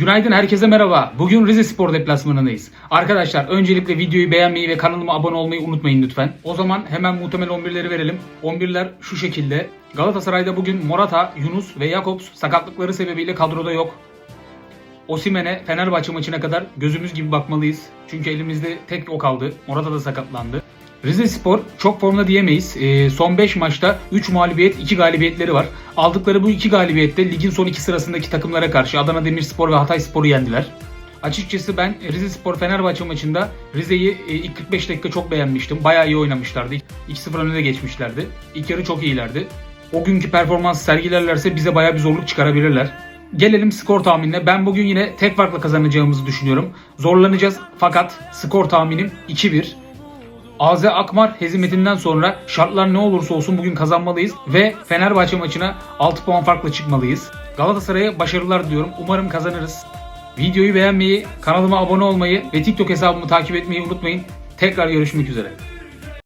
Günaydın herkese merhaba. Bugün Rize Spor deplasmanındayız. Arkadaşlar öncelikle videoyu beğenmeyi ve kanalıma abone olmayı unutmayın lütfen. O zaman hemen muhtemel 11'leri verelim. 11'ler şu şekilde. Galatasaray'da bugün Morata, Yunus ve Jakobs sakatlıkları sebebiyle kadroda yok. Osimhen'e Fenerbahçe maçına kadar gözümüz gibi bakmalıyız. Çünkü elimizde tek o kaldı. Morata da sakatlandı. Rize Spor çok formda diyemeyiz. Ee, son 5 maçta 3 mağlubiyet, 2 galibiyetleri var. Aldıkları bu 2 galibiyette ligin son 2 sırasındaki takımlara karşı Adana Demirspor ve Hatay Spor'u yendiler. Açıkçası ben Rize Spor Fenerbahçe maçında Rize'yi e, ilk 45 dakika çok beğenmiştim. Bayağı iyi oynamışlardı. 2-0 önüne de geçmişlerdi. İlk yarı çok iyilerdi. O günkü performans sergilerlerse bize bayağı bir zorluk çıkarabilirler. Gelelim skor tahminine. Ben bugün yine tek farkla kazanacağımızı düşünüyorum. Zorlanacağız fakat skor tahminim 2-1. AZ Akmar hezimetinden sonra şartlar ne olursa olsun bugün kazanmalıyız ve Fenerbahçe maçına 6 puan farklı çıkmalıyız. Galatasaray'a başarılar diliyorum. Umarım kazanırız. Videoyu beğenmeyi, kanalıma abone olmayı ve TikTok hesabımı takip etmeyi unutmayın. Tekrar görüşmek üzere.